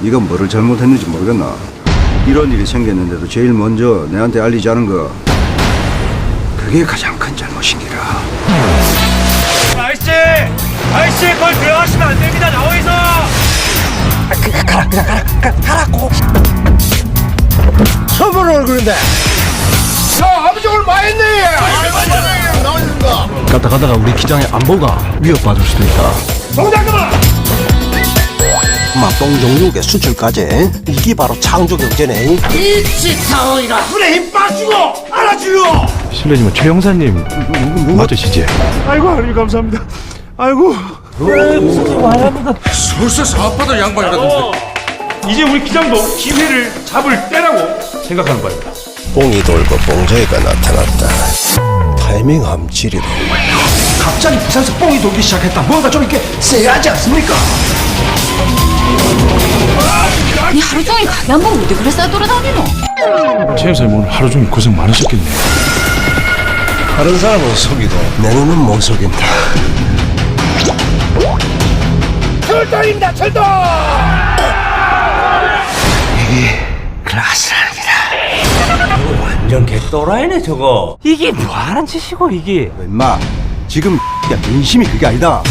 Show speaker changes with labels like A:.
A: 네가 뭐를 잘못했는지 모르겠나? 이런 일이 생겼는데도 제일 먼저 내한테 알리지 않은 거 그게 가장 큰 잘못인기라.
B: 아이씨! 아이씨, 거기 들어가시면 안 됩니다, 나와서!
C: 처벌을 그런데
D: 가다 가다가 우리 기장의 안보가 위협받을 수도 있다.
C: 막동 종육의 수출까지 이게 바로 창조 경제네
D: 실례지만 최 형사님 맞으시지?
B: 아이고, 하나님 감사합니다. 아이고.
E: 벌써 사업하던 양반이라던데
B: 이제 우리 기장도 기회를 잡을 때라고 생각하는 바입니다.
C: 뽕이 돌고 봉제가 나타났다 타이밍 함지리로
D: 갑자기 부산에서 뻥이 돌기 시작했다. 뭔가 좀 이렇게 쎄하지 않습니까?
F: 니 하루 종일 가게 한 번 어디 그래 싸돌아다니노?
B: 최 형사님 오늘 하루 종일 고생 많으셨겠네요.
C: 다른 사람은 속이도 내 눈은 못 속인다
G: 완전 개또라이네 저거 이게 뭐하는 짓이고 이게
A: 임마 지금 야 민심이 그게 아니다.